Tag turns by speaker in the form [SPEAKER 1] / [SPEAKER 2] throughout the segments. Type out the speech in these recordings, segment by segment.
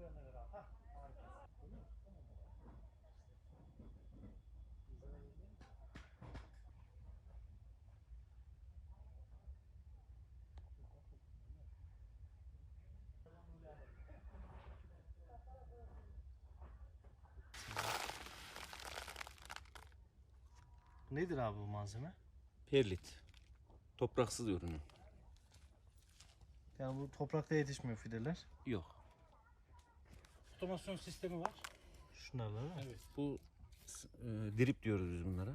[SPEAKER 1] bu yana. Hah. Nedir abi bu malzeme?
[SPEAKER 2] Perlit. Topraksız ürünü.
[SPEAKER 1] Yani bu toprakta yetişmiyor fideler.
[SPEAKER 2] Yok.
[SPEAKER 3] Otomasyon sistemi var.
[SPEAKER 1] Şunlarla mi?
[SPEAKER 3] Evet.
[SPEAKER 2] Bu e, drip diyoruz biz bunlara.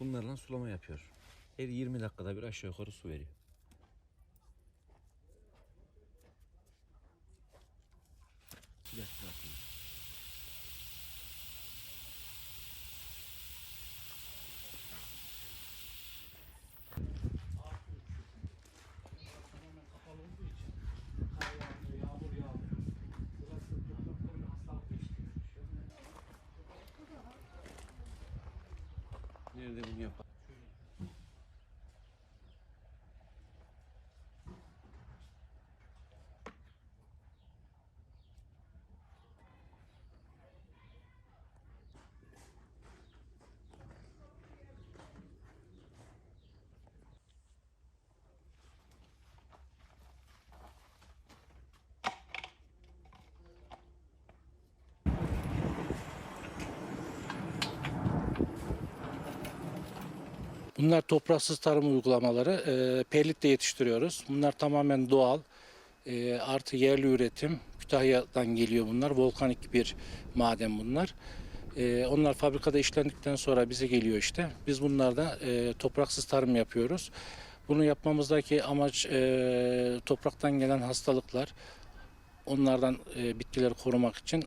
[SPEAKER 2] Bunlarla sulama yapıyor. Her 20 dakikada bir aşağı yukarı su veriyor. Nerede bunu yapar?
[SPEAKER 3] Bunlar topraksız tarım uygulamaları. E, perlitle yetiştiriyoruz. Bunlar tamamen doğal. E, artı yerli üretim. Kütahya'dan geliyor bunlar. Volkanik bir maden bunlar. E, onlar fabrikada işlendikten sonra bize geliyor işte. Biz bunlarda e, topraksız tarım yapıyoruz. Bunu yapmamızdaki amaç e, topraktan gelen hastalıklar. Onlardan e, bitkileri korumak için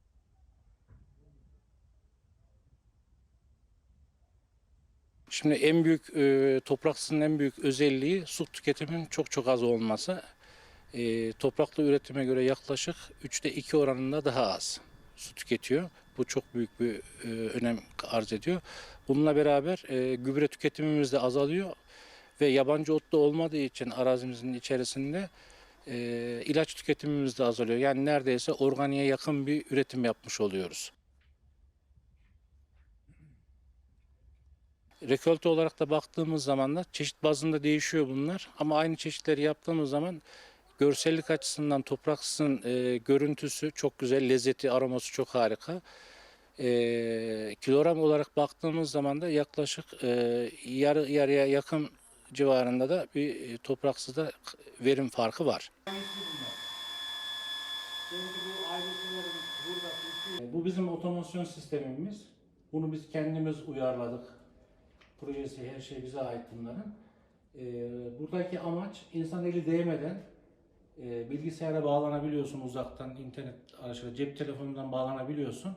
[SPEAKER 3] Şimdi en büyük e, topraksızın en büyük özelliği su tüketiminin çok çok az olması. E, topraklı üretime göre yaklaşık 3'te 2 oranında daha az su tüketiyor. Bu çok büyük bir e, önem arz ediyor. Bununla beraber e, gübre tüketimimiz de azalıyor ve yabancı ot da olmadığı için arazimizin içerisinde e, ilaç tüketimimiz de azalıyor. Yani neredeyse organiğe yakın bir üretim yapmış oluyoruz. Rekolte olarak da baktığımız zaman da çeşit bazında değişiyor bunlar. Ama aynı çeşitleri yaptığımız zaman görsellik açısından topraksızın e, görüntüsü çok güzel, lezzeti, aroması çok harika. E, kilogram olarak baktığımız zaman da yaklaşık e, yarı yarıya yakın civarında da bir e, topraksızda verim farkı var. Bu bizim otomasyon sistemimiz. Bunu biz kendimiz uyarladık. Projesi, her şey bize ait bunların. Ee, buradaki amaç insan eli değmeden e, bilgisayara bağlanabiliyorsun uzaktan, internet araçları, cep telefonundan bağlanabiliyorsun.